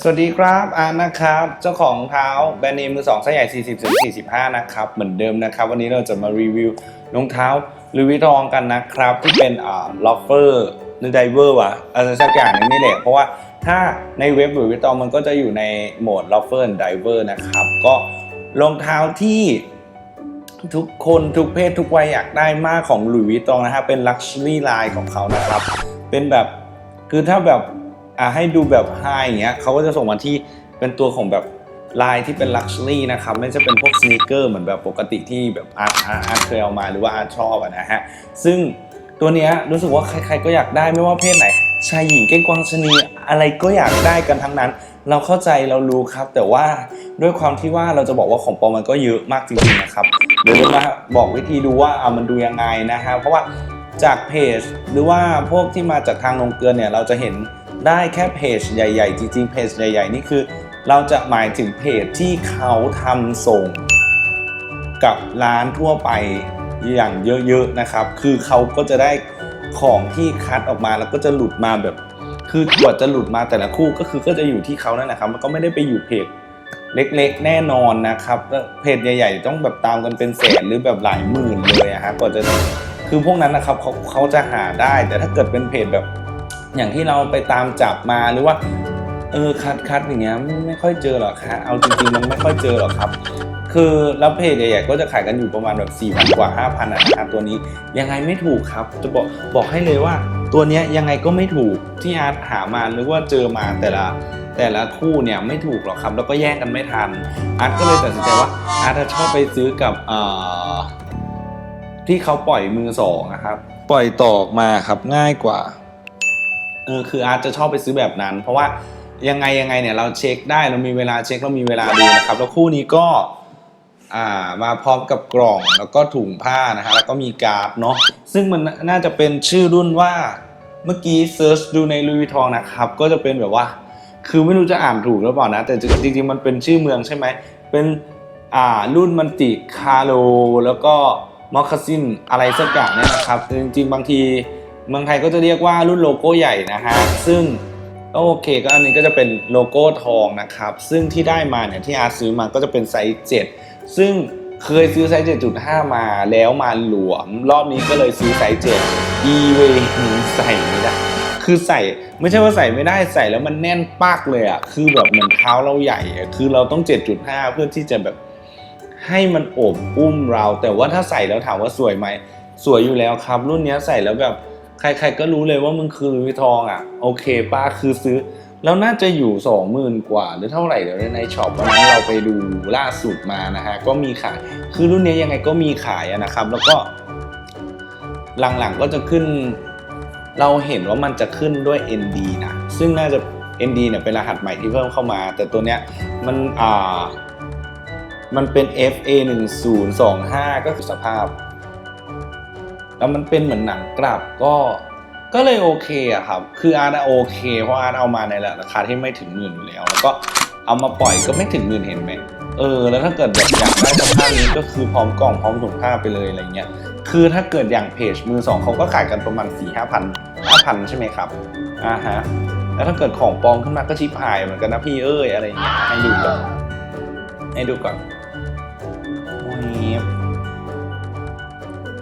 สวัสดีครับอาร์ตนะครับ เจ้าของเท้าแบรนด์เนมมือสองไซส์ใหญ่ 40ถึง45 นะครับ เหมือนเดิมนะครับ วันนี้เราจะมารีวิวรองเท้าลุยวิตองกันนะครับ ที่เป็นอ่าล็อฟเฟอร์หรือไดเวอร์วะอะไรสักอย่างนึงนี่แหละเพราะว่าถ้าในเว็บลุยวิตองมันก็จะอยู่ในโหมดล็อฟเฟอร์ไดเวอร์นะครับ ก็รองเท้าที่ทุกคนทุกเพศทุกวัยอยากได้มากของหลุยส์วิตตองนะครับเป็นลักชัวรี่ไลน์ของเขานะครับ เป็นแบบคือถ้าแบบ อ่าให้ดูแบบไฮอย่างเงี้ยเขาก็จะส่งมาที่เป็นตัวของแบบลายที่เป็นลักชัวรี่นะครับไม่ใช่เป็นพวกสเน e เกอร์เหมือนแบบปกติที่แบบอาร์ตอาร์ตเคยเอามาหรือว่าอาร์ตชอบนะฮะซึ่งตัวเนี้ยรู้สึกว่าใครๆก็อยากได้ไม่ว่าเพศไหน ชายหญิงเก้งกวางชนีอะไรก็อยากได้กันทั้งนั้น เราเข้าใจเรารู้ครับ แต่ว่าด้วยความที่ว่าเราจะบอกว่าของปลอมมันก็เยอะมากจริงๆนะครับเดี๋ยวมาบอกวิธีดูว่าเอะมันดูยังไงนะฮะเพราะว่าจากเพจหรือว่าพวกที่มาจากทางลงเกลือเนี่ยเราจะเห็น ได้แค่เพจใหญ่ๆ จริงๆ เพจใหญ่ๆ นี่คือ เราจะหมายถึงเพจที่เขาทำส่ง กับร้านทั่วไปอย่างเยอะๆนะครับ คือเขาก็จะได้ของที่คัดออกมาแล้วก็จะหลุดมาแบบ คือกว่าจะหลุดมาแต่ละคู่ก็คือก็จะอยู่ที่เขานั่นแหละครับ มันก็ไม่ได้ไปอยู่เพจเล็กๆ แน่นอนนะครับเพจใหญ่ ๆ ต้องแบบตามกันเป็นแสนหรือแบบหลายหมื่นเลยอะฮะกว่าจะคือพวกนั้นนะครับเขาเขาจะหาได้แต่ถ้าเกิดเป็นเพจแบบ อย่างที่เราไปตามจับมาหรือว่าเออคัดคัดอย่างเงี้ยไม่ไม่ค่อยเจอหรอกครับเอาจริงๆมันไม่ค่อยเจอหรอกครับ คือแล้วเพจใหญ่ๆก็จะขายกันอยู่ประมาณแบบ4 0 0 0กว่า5,000อะนะครับตัวนี้ยังไงไม่ถูกครับ จะบอกบอกให้เลยว่าตัวเนี้ยยังไงก็ไม่ถูกที่อาร์ตหามาหรือว่าเจอมาแต่ละแต่ละคู่เนี่ยไม่ถูกหรอกครับ แล้วก็แย่งกันไม่ทัน อาร์ตก็เลยตัดสินใจว่าอาร์ตจะชอบไปซื้อกับเอ่อที่เขาปล่อยมือสองนะครับ ปล่อยต่อออกมาครับง่ายกว่า เออคืออาร์ตจะชอบไปซื้อแบบนั้น เพราะว่ายังไงยังไงเนี่ยเราเช็คได้เรามีเวลาเช็คเรามีเวลาดูนะครับแล้วคู่นี้ก็อ่ามาพร้อมกับกล่องแล้วก็ถุงผ้านะฮะแล้วก็มีการ์ดเนาะซึ่งมันน่าจะเป็นชื่อรุ่นว่าเมื่อกี้เซิร์ชดูในลุยทองนะครับ ก็จะเป็นแบบว่า คือไม่รู้จะอ่านถูกหรือเปล่านะ แต่จริงๆ มันเป็นชื่อเมืองใช่ไหม เป็นอ่ารุ่นมันติคาโลแล้วก็มอคคาซินอะไรสักอย่างเนี่ยนะครับ จริงๆ บางที เมืองไทยก็จะเรียกว่ารุ่นโลโก้ใหญ่นะฮะ ซึ่งโอเคก็อันนี้ก็จะเป็นโลโก้ทองนะครับ ซึ่งที่ได้มาเนี่ยที่อาร์ซื้อมาก็จะเป็นไซส์ 7 ซึ่งเคยซื้อไซส์ 7.5 มาแล้วมาหลวม รอบนี้ก็เลยซื้อไซส์7 e w ใส่ไม่ได้ คือใส่ไม่ใช่ว่าใส่ไม่ได้ใส่แล้วมันแน่นปากเลยอะคือแบบเหมือนเท้าเราใหญ่อะคือเราต้อง 7.5 เพื่อที่จะแบบให้มันโอบอุ้มเรา แต่ว่าถ้าใส่แล้วถามว่าสวยไหมสวยอยู่แล้วครับ รุ่นนี้ใส่แล้วแบบ ใครๆก็รู้เลยว่ามึงคือลุยทองอะ โอเคป้าคือซื้อ แล้วน่าจะอยู่สองหมื่นกว่า หรือเท่าไหร่เดี๋ยวในช็อปวันนั้นเราไปดูล่าสุดมานะฮะ ก็มีขาย คือรุ่นนี้ยังไงก็มีขายะนะครับ แล้วก็ หลังๆก็จะขึ้น เราเห็นว่ามันจะขึ้นด้วย ND นะ ซึ่งน่าจะ ND เนี่ยเป็นรหัสใหม่ที่เพิ่มเข้ามา แต่ตัวเนี้ยมันอ่ามันเป็น FA 1 0 2 5ก็คือสภาพ แล้วมันเป็นเหมือนหนังกลับก็ก็เลยโอเคอะครับ คืออาร์ตโอเค เพราะอาร์ตเอามาในราคาที่ไม่ถึงหมื่นอยู่แล้ว แล้วก็เอามาปล่อยก็ไม่ถึงหมื่นเห็นไหมเออ แล้วถ้าเกิดแบบอยากได้สภาพนี้ก็คือพร้อมกล่องพร้อมถุงผ้าไปเลยอะไรเงี้ย คือถ้าเกิดอย่างเพจมือสองเขาก็ขายกันประมาณ4ี่ห้าพันห้าพันใช่ไหมครับ อ่าฮะ แล้วถ้าเกิดของปลอมขึ้นมาก็ชิบหายเหมือนกันนะพี่เอ้ยอะไรเงี้ย ให้ดูก่อน ให้ดูก่อนโอ้ย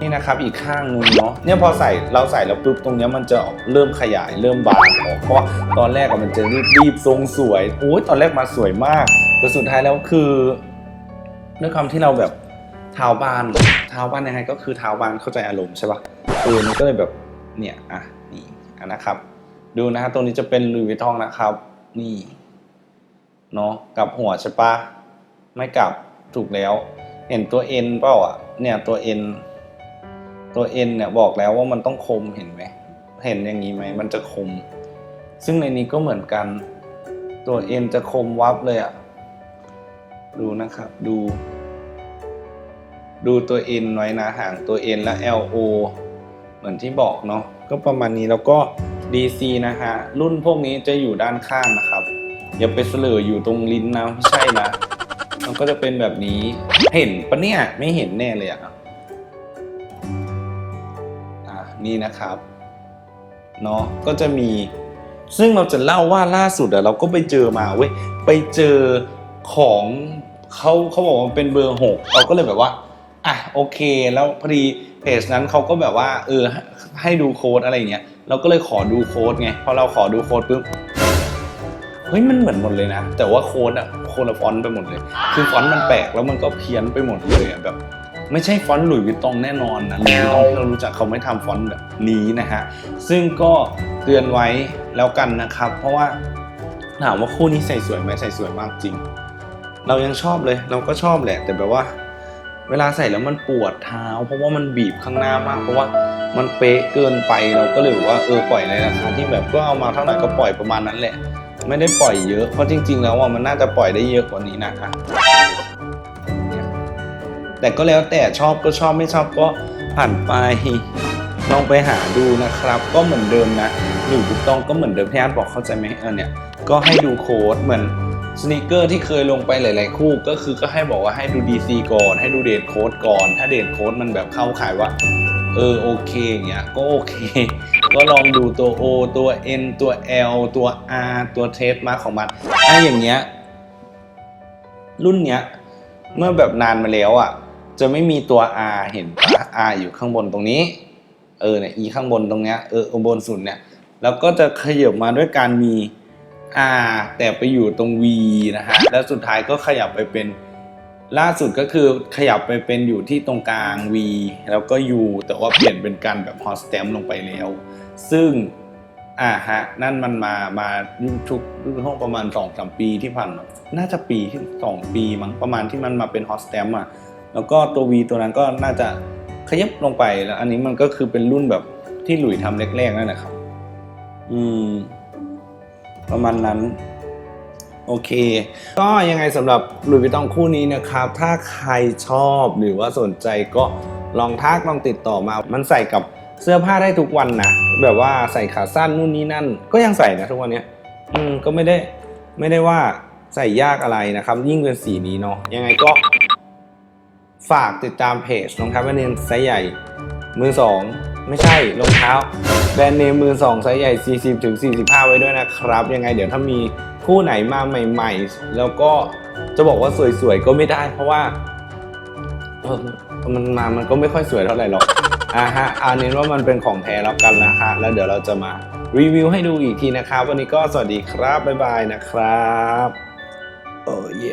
นี่นะครับอีกข้างนึงเนาะเนี่ยพอใส่เราใส่แล้วปุ๊บตรงเนี้ยมันจะเริ่มขยายเริ่มบานออกเพราะว่าตอนแรกมันจะรีบรีบทรงสวยโอ้ยตอนแรกมาสวยมากแต่สุดท้ายแล้วคือด้วยความที่เราแบบเท้าบานเท้าบานยังไงก็คือเท้าบานเข้าใจอารมณ์ใช่ปะเออมันก็เลยแบบเนี่ยอะนี่อะนะครับ ดูนะฮะตรงนี้จะเป็นลุยวิทองนะครับ นี่เนาะกลับหัวใช่ปะไม่กลับถูกแล้ว เห็นตัว N เปล่าอะเนี่ยตัว N ตัว N เนี่ยบอกแล้วว่ามันต้องคมเห็นไหม เห็นอย่างนี้ไหม มันจะคม ซึ่งในนี้ก็เหมือนกัน ตัว N จะคมวับเลยอะดูนะครับ ดู ดูตัว N ไว้นะห่างตัว N และ LO เหมือนที่บอกเนาะ ก็ประมาณนี้แล้วก็ DC นะฮะ รุ่นพวกนี้จะอยู่ด้านข้างนะครับ อย่าไปเสลออยู่ตรงลิ้นนะไม่ใช่นะ มันก็จะเป็นแบบนี้ เห็นปะเนี่ย ไม่เห็นแน่เลยอะ นี่นะครับเนาะก็จะมี ซึ่งเราจะเล่าว่าล่าสุดอะเราก็ไปเจอมาเว้ยไปเจอของเขาเขาบอกว่ามันเป็นเบอร์หกเราก็เลยแบบว่าอะโอเค แล้วพอดีเพจนั้นเขาก็แบบว่า เออให้ดูโค้ดอะไรเงี้ยเราก็เลยขอดูโค้ดไงพอเราขอดูโค้ดปุ๊บเฮ้ยมันเหมือนหมดเลยนะ แต่ว่าโค้ดอะโคนละฟอนต์ไปหมดเลย คือฟอนต์มันแปลกแล้วมันก็เพี้ยนไปหมดเลยอะแบบ ไม่ใช่ฟอนต์หลุยส์วิตตองแน่นอนนะหลุยส์วิตตองที่เรารู้จักเขาไม่ทำฟอนต์แบบนี้นะฮะซึ่งก็เตือนไว้แล้วกันนะครับ เพราะว่าถามว่าคู่นี้ใส่สวยไหมใส่สวยมากจริง เรายังชอบเลยเราก็ชอบแหละ แต่แบบว่า เวลาใส่แล้วมันปวดเท้า เพราะว่ามันบีบข้างหน้ามาก เพราะว่ามันเป๊ะเกินไปเราก็เลยบอกว่าเออปล่อยในราคาที่แบบก็เอามาเท่าไหร่ก็ปล่อยประมาณนั้นแหละ ไม่ได้ปล่อยเยอะเพราะจริง ๆ แล้วอะมันน่าจะปล่อยได้เยอะกว่านี้นะอะ แต่ก็แล้วแต่ชอบก็ชอบไม่ชอบก็ผ่านไปลองไปหาดูนะครับ ก็เหมือนเดิมนะหรือถูกต้องก็เหมือนเดิมที่อาร์ตบอกเข้าใจไหมเออเนี่ยก็ให้ดูโค้ดเหมือนสน e เกอร์ที่เคยลงไปหลาย ๆ คู่ก็คือก็ให้บอกว่าให้ดู DC ก่อน ให้ดูเดทโค้ดก่อน ถ้าเดทโค้ดมันแบบเข้าขายว่า เออโอเคอย่างเงี้ยก็โอเค ก็ลองดูตัว O ตัว N ตัว L ตัว R ตัวเทสมาของมันไอ้อย่างเงี้ยรุ่นเนี้ยเมื่อแบบนานมาแล้วอะ จะไม่มีตัว R เห็นปะ R อยู่ข้างบนตรงนี้ เออเนี่ย E ข้างบนตรงเนี้ย เออบนสุดเนี่ย แล้วก็จะขยับมาด้วยการมี R แต่ไปอยู่ตรง V นะฮะ แล้วสุดท้ายก็ขยับไปเป็นล่าสุดก็คือขยับไปเป็นอยู่ที่ตรงกลาง V แล้วก็ U แต่ว่าเปลี่ยนเป็นการแบบ hot stamp ลงไปแล้ว ซึ่งอ่าฮะ นั่นมันมามาทุกห้องประมาณ2อสปีที่ผ่านมาน่าจะปีที่สองปีมั้งประมาณที่มันมาเป็น hot stamp อะ แล้วก็ตัว V ตัวนั้นก็น่าจะขยับลงไปแล้ว อันนี้มันก็คือเป็นรุ่นแบบที่หลุยทำแรกๆนั่นแหละครับ อืม ประมาณนั้น โอเค ก็ยังไงสำหรับหลุยส์วิตตองคู่นี้นะครับ ถ้าใครชอบหรือว่าสนใจก็ลองทักลองติดต่อมา มันใส่กับเสื้อผ้าได้ทุกวันนะแบบว่าใส่ขาสั้นนู่นนี่นั่น ก็ยังใส่นะทุกวันเนี้ย อืมก็ไม่ได้ไม่ได้ว่าใส่ยากอะไรนะครับ ยิ่งเป็นสีนี้เนาะยังไงก็ ฝากติดตามเพจรองเท้าแบรนด์เนมไซส์ใหญ่ มือสองไม่ใช่รองเท้า แบรนด์เนมมือสองไซส์ใหญ่ 40ถึง45 ไว้ด้วยนะครับ ยังไงเดี๋ยวถ้ามีคู่ไหนมาใหม่ ๆ แล้วก็จะบอกว่าสวยๆก็ไม่ได้ เพราะว่ามันมามันก็ไม่ค่อยสวยเท่าไหร่หรอกอ่าฮะอันนี้ว่ามันเป็นของแท้แล้วกันนะฮะแล้วเดี๋ยวเราจะมารีวิวให้ดูอีกทีนะครับ วันนี้ก็สวัสดีครับบ๊ายบายนะครับโอ้ย